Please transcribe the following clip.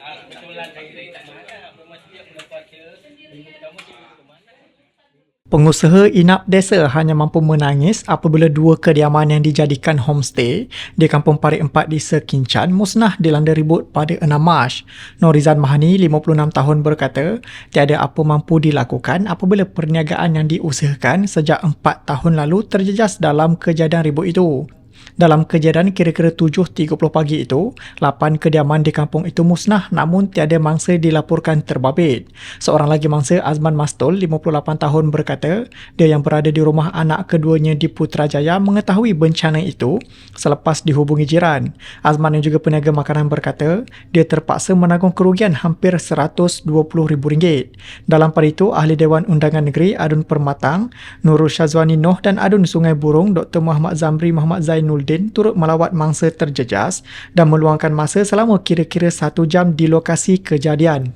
Ah, mana? Pengusaha inap desa hanya mampu menangis apabila dua kediaman yang dijadikan homestay di Kampung Parit 4 di Sekincan musnah dilanda ribut pada 6 Mac. Norizan Mahani, 56 tahun berkata, tiada apa mampu dilakukan apabila perniagaan yang diusahakan sejak 4 tahun lalu terjejas dalam kejadian ribut itu. Dalam kejadian kira-kira 7.30 pagi itu, 8 kediaman di kampung itu musnah namun tiada mangsa dilaporkan terbabit. Seorang lagi mangsa Azman Mastul, 58 tahun berkata, dia yang berada di rumah anak keduanya di Putrajaya mengetahui bencana itu selepas dihubungi jiran. Azman yang juga peniaga makanan berkata, dia terpaksa menanggung kerugian hampir RM120,000. Dalam pada itu, Ahli Dewan Undangan Negeri Adun Permatang, Nurul Syazwani Noh dan Adun Sungai Burung Dr. Muhammad Zamri Muhammad Zainuddin turut melawat mangsa terjejas dan meluangkan masa selama kira-kira satu jam di lokasi kejadian.